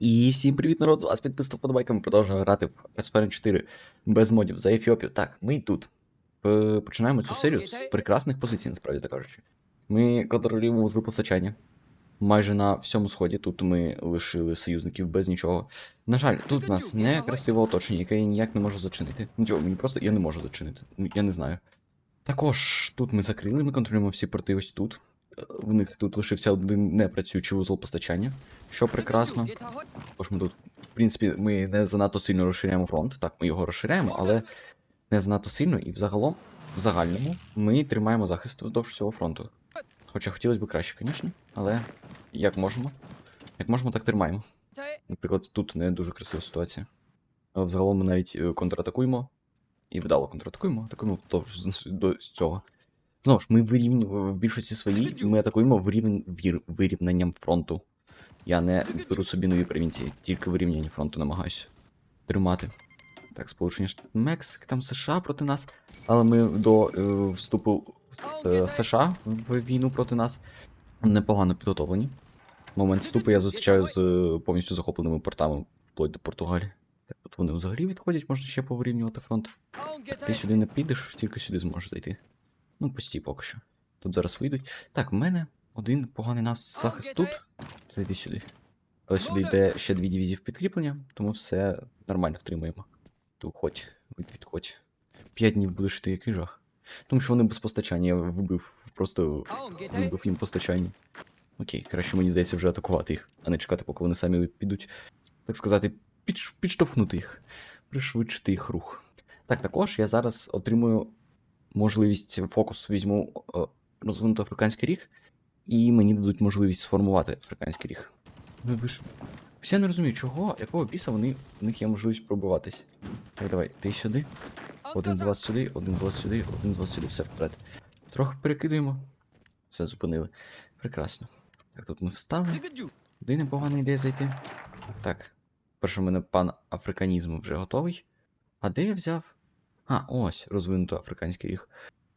І всім привіт, народ! З вас підписав подобайка. Ми продовжуємо грати в Esferen 4 без модів за Ефіопію. Так, ми тут е, починаємо цю серію з прекрасних позицій, насправді так кажучи. Ми контролюємо вузли постачання. Майже на всьому сході. Тут ми лишили союзників без нічого. На жаль, тут у нас не красиве оточення, яке я ніяк не можу зачинити. Ну, тьо, мені просто я не можу зачинити. Ну, Я не знаю. Також тут ми закрили, ми контролюємо всі порти ось тут. В них тут лишився один непрацюючий вузол постачання, що прекрасно. Також ми тут, в принципі, ми не занадто сильно розширяємо фронт. Так, ми його розширяємо, але не занадто сильно, і взагалом, в загальному, ми тримаємо захист вздовж всього фронту. Хоча хотілося б краще, звісно, але як можемо. Як можемо, так тримаємо. Наприклад, тут не дуже красива ситуація. Взагалом ми навіть е, контратакуємо. І вдало контратакуємо, атакуємо з- до цього. Знову ж, ми вирівнюємо в більшості своїй, ми атакуємо вирівн... вір- вирівнянням фронту. Я не беру собі нові провінції, тільки вирівняння фронту намагаюся тримати. Так, Сполучені Штати Мексики, там США проти нас. Але ми до е, вступу е, США в війну проти нас непогано підготовлені. Момент вступу я зустрічаю з е, повністю захопленими портами вплоть до Португалії. Так, тут вони взагалі відходять, можна ще повирівнювати фронт. Ти сюди не підеш, тільки сюди зможеш зайти. Ну, постій поки що. Тут зараз вийдуть. Так, в мене один поганий нас захист тут. Зайди сюди. Але сюди йде ще дві дивізії в підкріплення, тому все нормально втримуємо. Ти уходь, відходь. П'ять днів будеш ти який жах. Тому що вони без постачання, я вибив, просто вибив їм постачання. Окей, краще мені здається вже атакувати їх, а не чекати, поки вони самі підуть, так сказати, підш- підштовхнути їх, пришвидшити їх рух. Так, також я зараз отримую можливість фокус візьму е, розвинути африканський ріг, і мені дадуть можливість сформувати африканський ріг. Ви, ви ж... Всі я не розумію, чого, якого біса вони, в них є можливість пробиватись. Так, давай, ти сюди, один з вас сюди, один з вас сюди, один з вас сюди, все вперед. Трохи перекидуємо. Все, зупинили. Прекрасно. Так, тут ми встали. Туди непогана ідея зайти. Так. Перше, в мене пан африканізм вже готовий. А де я взяв? А, ось, розвинуто африканський ріг.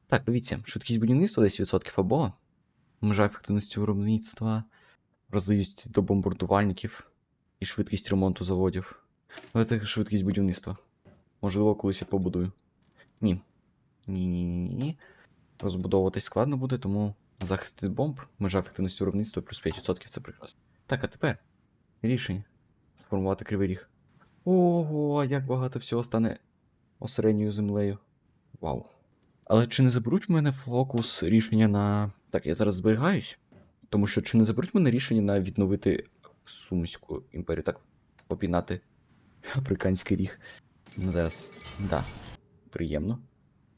Так, дивіться, швидкість будівництва 10% або межа ефективності виробництва, вразливість до бомбардувальників і швидкість ремонту заводів. Давайте швидкість будівництва. Можливо, колись я побудую. Ні. Ні, ні, ні, ні. Розбудовуватись складно буде, тому захист від бомб, межа ефективності виробництва плюс 5% це прекрасно. Так, а тепер рішення. Сформувати кривий ріг. Ого, як багато всього стане осередньою землею. Вау. Але чи не заберуть в мене фокус рішення на. Так, я зараз зберігаюсь. Тому що чи не заберуть в мене рішення на відновити Сумську імперію, так? Попінати африканський ріг. Зараз. Да. Приємно.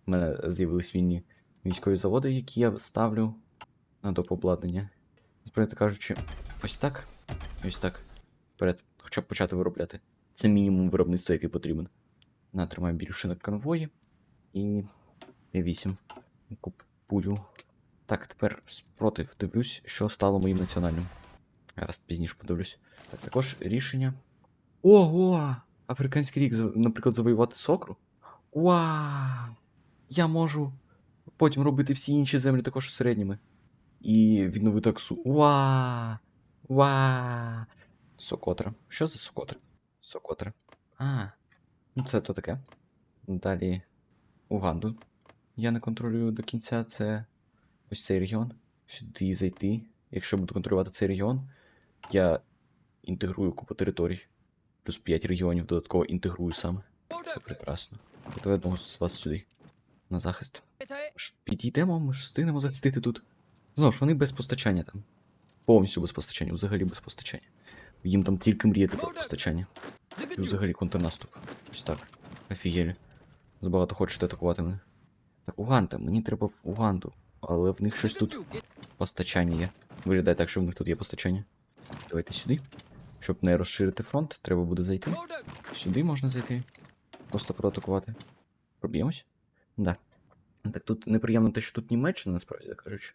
У мене з'явились вільні військові заводи, які я ставлю на допобладнання. Справді кажучи, ось так. Ось так. Вперед. Хоча б почати виробляти. Це мінімум виробництва, який потрібен. На, тримай більше на конвої. І. і 8. Купую. Так, тепер спротив дивлюсь, що стало моїм національним. Раз пізніше подивлюсь. Так, також рішення. Ого! Африканський рік, наприклад, завоювати сокру. Вау! Я можу потім робити всі інші землі також середніми. І відновити аксу. Ва! Ва! Сокотра. Що за сокотра? Сокотра. А, це то таке. Далі Уганду. Я не контролюю до кінця. Це ось цей регіон. Сюди зайти. Якщо буду контролювати цей регіон, я інтегрую купу територій. Плюс 5 регіонів додатково інтегрую саме. Це прекрасно. Одного з вас сюди. На захист. Підійдемо, ми ж встигнемо захистити тут. Знову ж, вони без постачання там. Повністю без постачання, взагалі без постачання. Їм там тільки мріяти про постачання. І взагалі контрнаступ. Ось так. Офігелі. Забагато хочете атакувати мене. Так, Уганда, мені треба в Уганду. Але в них щось тут постачання є. Виглядає так, що в них тут є постачання. Давайте сюди. Щоб не розширити фронт, треба буде зайти. Сюди можна зайти. Просто проатакувати. Проб'ємось? Да. Так тут неприємно те, що тут Німеччина, насправді так кажучи.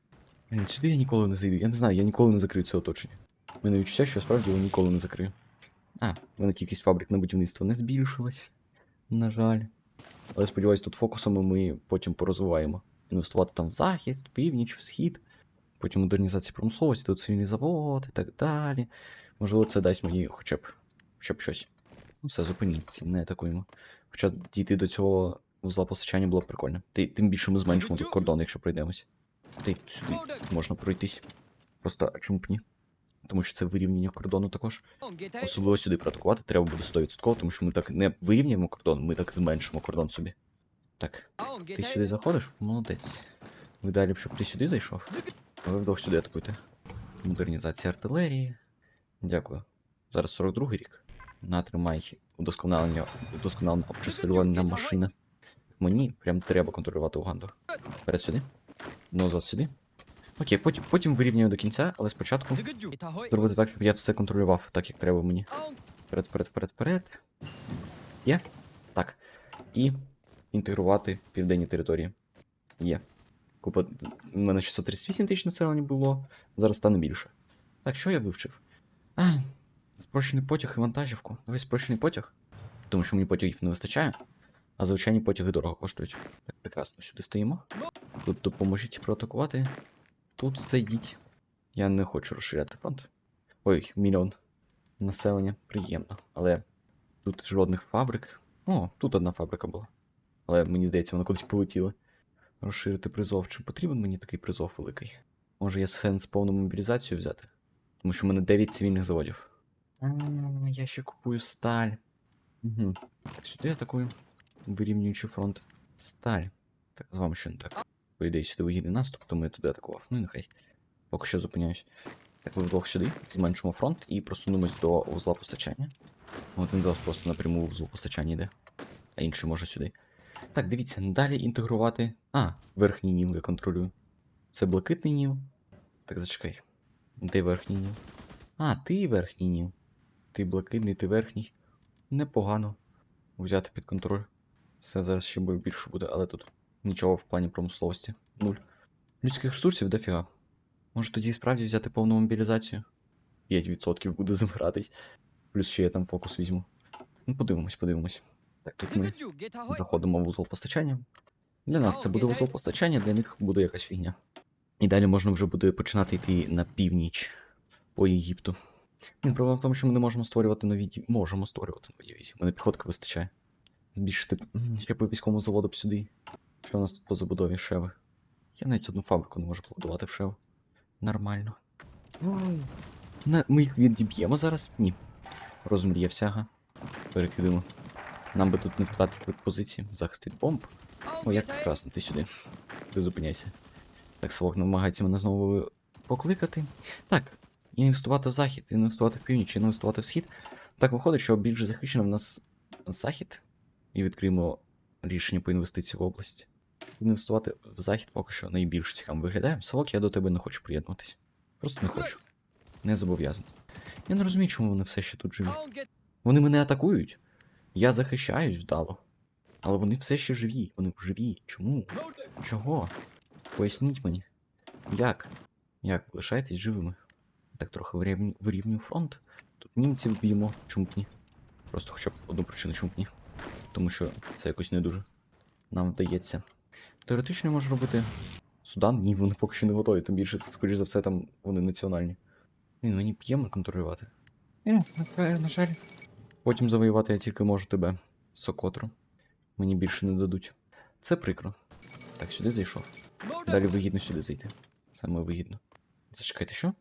Сюди я ніколи не зайду. Я не знаю, я ніколи не закрию це оточення. Мене відчуття, що справді його ніколи не закрию. А, в мене кількість фабрик на будівництво не збільшилась. На жаль. Але сподіваюсь, тут фокусами ми потім порозвиваємо. Інвестувати там в захист, північ, в схід, потім модернізація промисловості, тут цивільний завод і так далі. Можливо, це дасть мені хоча б, хоча щось. Ну все, зупиніться, не атакуємо. Хоча дійти до цього вузла постачання було б прикольно. Ти, тим більше ми зменшимо тут кордон, якщо пройдемось. Й сюди можна пройтись. Просто чому б ні? Тому що це вирівняння кордону також. Особливо сюди проатакувати треба буде 100%, тому що ми так не вирівняємо кордон, ми так зменшимо кордон собі. Так, ти сюди заходиш? Молодець. Ви далі б, щоб ти сюди зайшов? А ви вдвох сюди атакуйте. Модернізація артилерії. Дякую. Зараз 42-й рік. Натримай удосконалення, удосконалена обчислювальна машина. Мені прям треба контролювати Уганду. Вперед сюди. Ну, назад сюди. Окей, потім, потім вирівняю до кінця, але спочатку зробити так, щоб я все контролював так, як треба мені. Вперед, вперед, вперед, вперед. Є? Так. І інтегрувати південні території. Є. Купа. У мене 638 тисяч населення було, зараз стане більше. Так, що я вивчив? А, спрощений потяг і вантажівку. Давай спрощений потяг. Тому що мені потягів не вистачає, а звичайні потяги дорого коштують. Так, прекрасно, сюди стоїмо. Тут допоможіть проатакувати. Тут зайдіть. Я не хочу розширяти фронт. Ой, мільйон населення приємно. Але тут жодних фабрик. О, тут одна фабрика була. Але мені здається, вона кудись полетіла. Розширити призов. Чи потрібен мені такий призов великий? Може є сенс повну мобілізацію взяти? Тому що в мене 9 цивільних заводів. Я ще купую сталь. Угу. Сюди атакую. Вирівнюючи фронт. Сталь. Так, з вами що не так. По ідеї, сюди вигідний наступ, тому я туди атакував. Ну і нехай. Поки що зупиняюсь. Так, ми вдвох сюди, зменшимо фронт і просунемось до вузла постачання. Один з вас просто напряму вузол постачання йде, а інший може сюди. Так, дивіться, далі інтегрувати. А, верхній ніл я контролюю. Це блакитний ніл. Так, зачекай. Де верхній ніл? А, ти верхній ніл. Ти блакитний, ти верхній. Непогано. Взяти під контроль. Все зараз ще більше буде, але тут нічого в плані промисловості. Нуль. Людських ресурсів дофіга. Може тоді і справді взяти повну мобілізацію? 5% буде згратись. Плюс ще я там фокус візьму. Ну, подивимось, подивимось. Так, тут ми заходимо в вузол постачання. Для нас це буде вузол постачання, для них буде якась фігня. І далі можна вже буде починати йти на північ по Єгипту. Ні, проблема в тому, що ми не можемо створювати нові дивізії. Можемо створювати нові дивізії. Мене піхотки вистачає. Збільшити ще по військовому заводу б сюди. Що у нас тут по забудові Шеви? Я навіть одну фабрику не можу побудувати в Шеви. Нормально. Не, ми їх відіб'ємо зараз? Ні. Розмріявся, ага. Перекидемо. Нам би тут не втратити позиції. Захист від бомб. О, як прекрасно, ти сюди. Ти зупиняйся. Так, Савок намагається мене знову покликати. Так, інвестувати в захід, інвестувати в північ, інвестувати в схід. Так виходить, що більш захищено в нас захід. І відкриємо рішення по інвестиції в область. Інвестувати в захід поки що найбільш цікаво виглядає. Савок, я до тебе не хочу приєднуватись. Просто не хочу. Не зобов'язаний. Я не розумію, чому вони все ще тут живі. Вони мене атакують. Я захищаюсь вдало. Але вони все ще живі. Вони живі. Чому? Чого? Поясніть мені. Як? Як? Лишайтесь живими. Так трохи вирівню, вирівнюю фронт. Тут німців б'ємо, чому б ні. Просто хоча б одну причину, чому б ні. Тому що це якось не дуже нам вдається. Теоретично можу робити Судан? Ні, вони поки що не готові, тим більше, скоріш за все, там вони національні. Блін, мені п'єм контролювати. Е, на- жаль. Потім завоювати я тільки можу тебе, Сокотру. Мені більше не дадуть. Це прикро. Так, сюди зайшов. Далі вигідно сюди зайти. Саме вигідно. Зачекайте, що?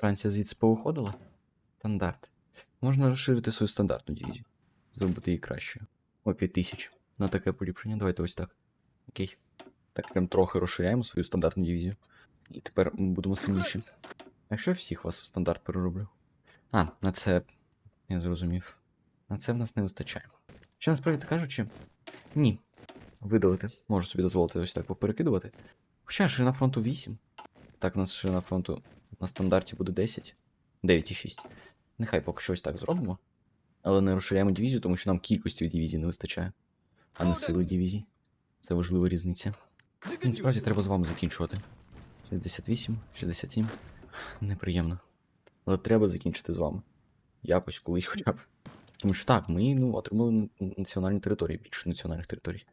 Франція звідси повиходила? Стандарт. Можна розширити свою стандартну дивізію. Зробити її кращою. О, 5 тисяч. На таке поліпшення. Давайте ось так. Окей. Так, прям трохи розширяємо свою стандартну дивізію. І тепер ми будемо сильніші. Якщо я всіх вас в стандарт перероблю? А, на це. Я зрозумів. На це в нас не вистачає. Що насправді кажучи, ні. Видалити. Можу собі дозволити ось так поперекидувати. Хоча ширина фронту 8. Так, у нас ширина фронту на стандарті буде 10. 9,6. Нехай поки що ось так зробимо. Але не розширяємо дивізію, тому що нам кількості дивізій не вистачає, а не сили дивізій. Це важлива різниця. Насправді треба з вами закінчувати. 68, 67. Неприємно. Але треба закінчити з вами. Якось колись хоча б. Тому що так, ми ну, отримали національні території, більше національних територій.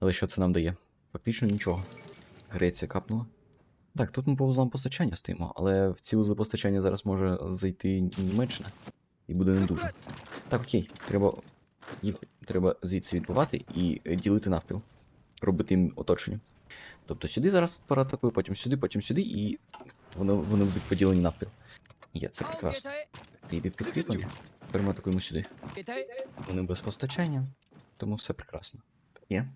Але що це нам дає? Фактично нічого. Греція капнула. Так, тут ми по узлам постачання стоїмо, але в ці узли постачання зараз може зайти Німеччина і буде не дуже. Так, окей, треба їх треба звідси відбивати і ділити навпіл, робити їм оточення. Тобто сюди зараз паратакує, потім сюди, потім сюди, і вони, вони будуть поділені навпіл. Є, це прекрасно. Ти йди в підкріплення, перематикуємо сюди. Вони без постачання, тому все прекрасно. Є.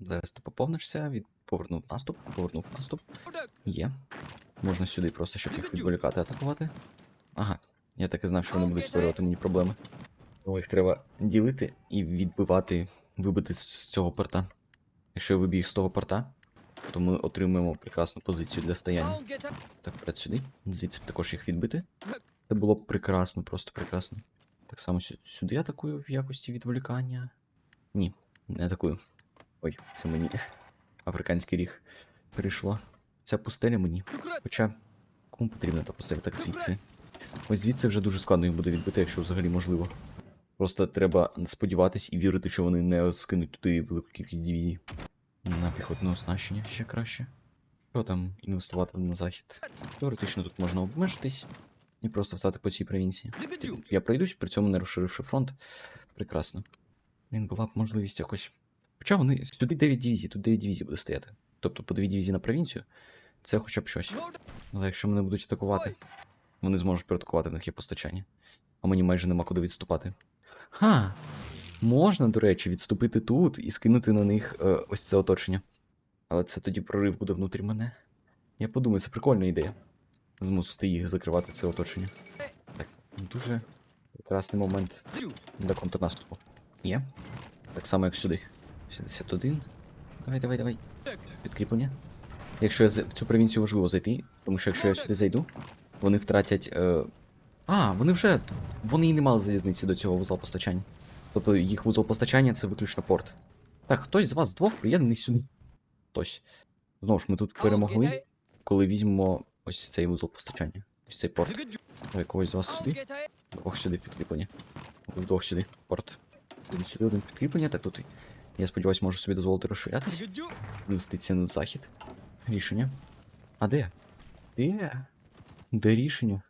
Зараз ти поповнишся, від... повернув наступ, повернув наступ. Є. Можна сюди просто, щоб їх відволікати, атакувати. Ага, я так і знав, що вони будуть створювати мені проблеми. Тому їх треба ділити і відбивати, вибити з цього порта. Якщо я виб'ю їх з того порта, то ми отримаємо прекрасну позицію для стояння. Так, вперед сюди. Звідси б також їх відбити. Це було б прекрасно, просто прекрасно. Так само сю- сюди атакую в якості відволікання. Ні, не атакую. Ой, це мені африканський ріг прийшло. Ця пустеля мені. Хоча, кому потрібна та пустеля, так звідси. Ось звідси вже дуже складно їх буде відбити, якщо взагалі можливо. Просто треба сподіватись і вірити, що вони не скинуть туди велику кількість дивізій. На піхотне оснащення ще краще. Що там інвестувати на захід? Теоретично тут можна обмежитись і просто встати по цій провінції. Я пройдусь, при цьому не розширивши фронт. Прекрасно. Він була б можливість якось. Хоча вони. Сюди 9 дивізій, тут 9 дивізій буде стояти. Тобто по 2 дивізії на провінцію, це хоча б щось. Але якщо мене будуть атакувати, вони зможуть проатакувати, в них є постачання. А мені майже нема куди відступати. Ха! Можна, до речі, відступити тут і скинути на них е, ось це оточення. Але це тоді прорив буде внутрі мене. Я подумаю, це прикольна ідея. Змусити їх закривати це оточення. Так, дуже прекрасний момент для контрнаступу. Є. Так само, як сюди. 71. Давай, давай, давай. Підкріплення. Якщо я в цю провінцію важливо зайти, тому що якщо я сюди зайду, вони втратять. Е... А, вони вже. Вони і не мали залізниці до цього вузла постачання. Тобто їх вузол постачання це виключно порт. Так, хтось з вас двох приєднаний сюди. Хтось. Знову ж ми тут перемогли, коли візьмемо ось цей вузол постачання. Ось цей порт. Давай когось з вас сюди. Двох сюди підкріплення. Вдвох сюди. Порт. Один сюди, один підкріплення. Так тут. Я сподіваюся, можу собі дозволити розширятись. Інвестиція на захід. Рішення. А де? Де? Де рішення?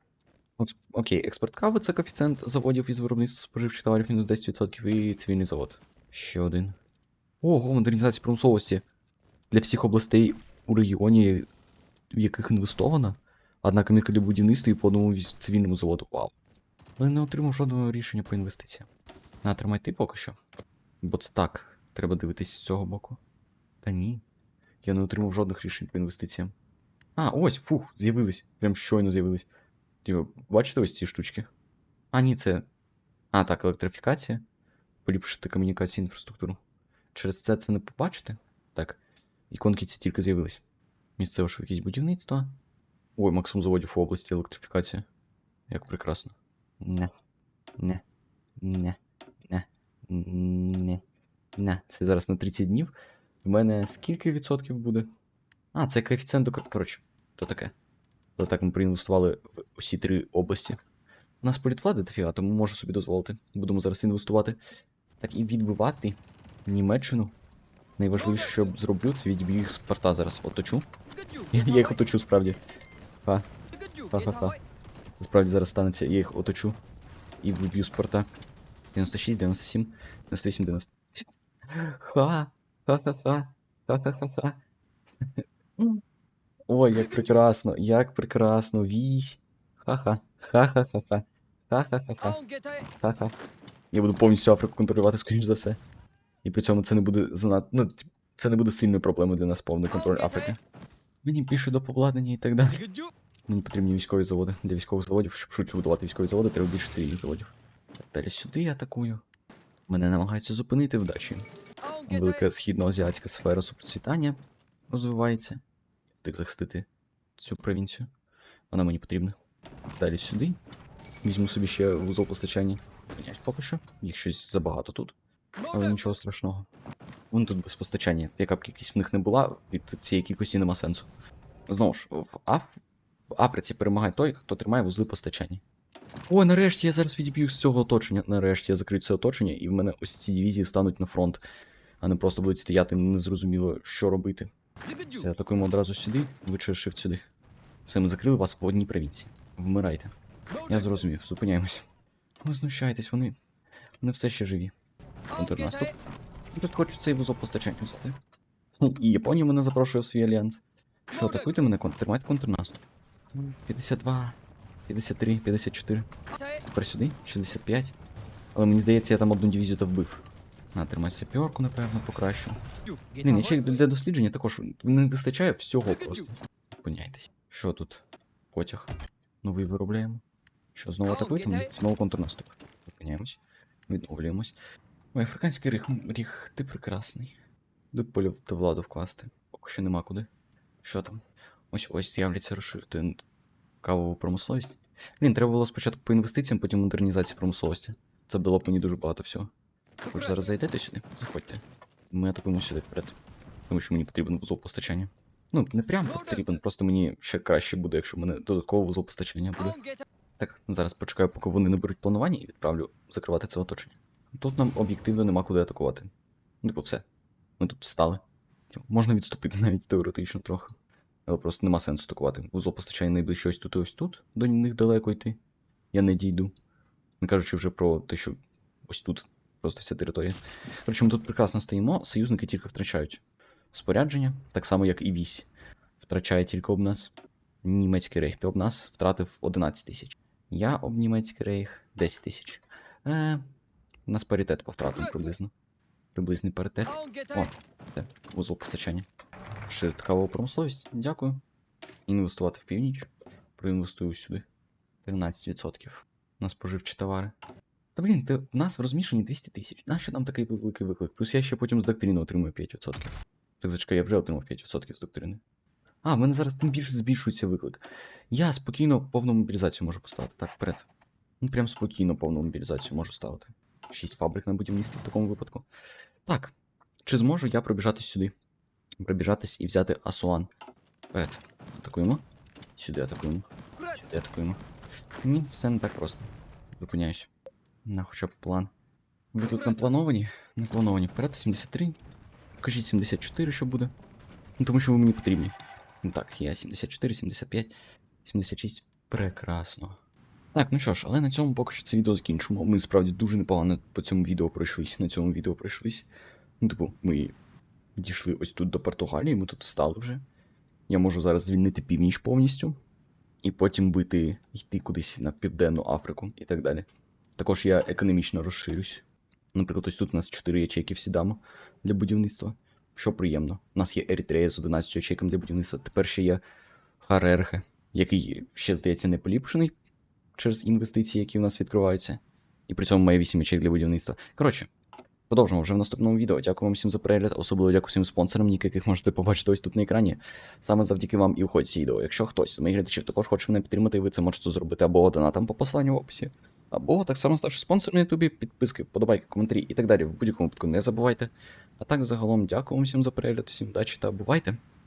Окей, експорт кави це коефіцієнт заводів із виробництва споживчих товарів мінус 10% і цивільний завод. Ще один. Ого, модернізація промисловості. Для всіх областей у регіоні, в яких інвестовано. Одна комірка для будівництва і по одному цивільному заводу. Вау. Але не отримав жодного рішення по інвестиціям. На, тримай ти поки що. Бо це так. Треба дивитись з цього боку. Та ні. Я не отримав жодних рішень по інвестиціям. А, ось, фух, з'явились. Прям щойно з'явились. Типу, бачите ось ці штучки? А, ні, це. А, так, електрифікація. Поліпшити комунікацію інфраструктуру. Через це це не побачите? Так. Іконки ці тільки з'явились. Місцева швидкість будівництва. Ой, максимум заводів в області електрифікація. Як прекрасно. Не. Не. Не. Не. Не. Не. Це зараз на 30 днів. У мене скільки відсотків буде? А, це коефіцієнт до. ко- Коротше, то таке. Але так ми проінвестували в усі три області. У нас політвлади дофіга, тому можу собі дозволити. Будемо зараз інвестувати. Так і відбивати Німеччину. Найважливіше, що зроблю, це відб'ю їх з порта зараз. Оточу. Я, їх оточу справді. Ха. Ха-ха-ха. Справді зараз станеться, я їх оточу. І виб'ю з порта. 96, 97, 98, 90. Ха. Ха-ха-ха. Ха-ха-ха-ха. Ой, як прекрасно, як прекрасно. Вісь. Ха-ха. Ха-ха-ха-ха. Ха-ха-ха-ха. Ха-ха. Я буду повністю Африку контролювати, скоріш за все. І при цьому це не буде занадто. Ну, це не буде сильною проблемою для нас повний контроль Африки. Мені більше до обладнання і так далі. Мені потрібні військові заводи. Для військових заводів, щоб швидше будувати військові заводи, треба більше цивільних заводів. Далі сюди я атакую. Мене намагаються зупинити вдачі. Велика східноазіатська сфера супроцвітання розвивається. Встиг захистити цю провінцію. Вона мені потрібна. Далі сюди. Візьму собі ще вузол постачання. Міняюсь поки що. Їх щось забагато тут. Але нічого страшного. Вони тут без постачання. Яка б кількість в них не була, від цієї кількості нема сенсу. Знову ж, в, Аф... в Африці перемагає той, хто тримає вузли постачання. Ой, нарешті я зараз відіб'ю з цього оточення. Нарешті я закрию це оточення, і в мене ось ці дивізії встануть на фронт, а не просто будуть стояти незрозуміло, що робити. Все, атакуємо одразу сюди, через сюди. Все, ми закрили вас в одній правіці. Вмирайте. Я зрозумів, зупиняємось. Ви знущаєтесь, вони. Вони все ще живі. Контрнаступ. Тут хочу цей вузол постачання взяти. І Японія мене запрошує в свій альянс. Що, атакуйте мене, тримайте контрнаступ. 52, 53, 54. Тепер сюди, 65. Але мені здається, я там одну дивізію то вбив. На, саперку, напевно, покращу. Блін, ячейк для дослідження також не вистачає всього просто. Зупиняйтесь. Що тут? Потяг. Новий виробляємо. Що, знову атакуєте? Знову контрнаступ. Зупиняємось. Відновлюємось. Ой, африканський ріг, ріг, ти прекрасний. До полів та владу вкласти. Поки що нема куди. Що там? Ось ось з'являться розширити кавову промисловість. Блін, треба було спочатку по інвестиціям, потім модернізації промисловості. Це б дало б мені дуже багато всього. Ж зараз зайдете сюди? Заходьте. Ми атакуємо сюди вперед. Тому що мені потрібен вузол постачання. Ну, не прям потрібен, просто мені ще краще буде, якщо в мене додатково вузол постачання буде. Так, зараз почекаю, поки вони наберуть планування і відправлю закривати це оточення. Тут нам об'єктивно нема куди атакувати. Ну, типу, все. Ми тут встали. Типу, Можна відступити навіть теоретично трохи. Але просто нема сенсу атакувати. Вузол постачання найближче ось тут і ось тут. До них далеко йти. Я не дійду. Не кажучи вже про те, що ось тут просто вся територія. Коротше, ми тут прекрасно стоїмо, союзники тільки втрачають спорядження, так само як і вісь. Втрачає тільки об нас. Німецький рейх. Ти об нас втратив 11 тисяч. Я об німецький рейх 10 тисяч. Е, у нас паритет по втратам приблизно. Приблизний паритет. О, це вузол постачання. Ширт промисловість. Дякую. Інвестувати в північ. Проінвестую сюди. 13%. На споживчі товари. Та блін, ти, в нас в розміщенні 200 тисяч. Нащо нам такий великий виклик? Плюс я ще потім з доктрини отримую 5%. Так зачекай, я вже отримав 5% з доктрини. А, в мене зараз тим більше збільшується виклик. Я спокійно повну мобілізацію можу поставити. Так, вперед. Ну, прям спокійно повну мобілізацію можу ставити. Шість фабрик на будівництво в такому випадку. Так. Чи зможу я пробіжатись сюди? Пробіжатись і взяти Асуан. Вперед. Атакуємо. Сюди атакуємо. Сюди атакуємо. Ні, все не так просто. Зупиняюсь. На хоча б план. Ви тут наплановані? Наплановані. Вперед 73. Кажіть 74, що буде. Ну, тому що ви мені потрібні. Ну так, я 74, 75, 76. Прекрасно. Так, ну що ж, але на цьому поки що це відео закінчимо. Ми справді дуже непогано по цьому відео пройшлись. На цьому відео пройшлись. Ну, типу, ми дійшли ось тут до Португалії, ми тут встали вже. Я можу зараз звільнити північ повністю. І потім бити, йти кудись на Південну Африку і так далі. Також я економічно розширюсь. Наприклад, ось тут у нас 4 ячейки всі дамо для будівництва. Що приємно. У нас є Еритрея з 11 ячейками для будівництва. Тепер ще є Харерхе, який ще, здається, не поліпшений через інвестиції, які в нас відкриваються. І при цьому має 8 ячейок для будівництва. Коротше, продовжимо вже в наступному відео. Дякую вам всім за перегляд, особливо дякую всім спонсорам, яких можете побачити ось тут на екрані. Саме завдяки вам і входить ці відео. Якщо хтось з моїх глядачів також хоче мене підтримати, ви це можете зробити або донатом по посиланню в описі. Або так само ставши спонсором на Ютубі, підписки, вподобайки, коментарі і так далі. В будь-якому випадку не забувайте. А так, загалом, дякую всім за перегляд, всім удачі та бувайте!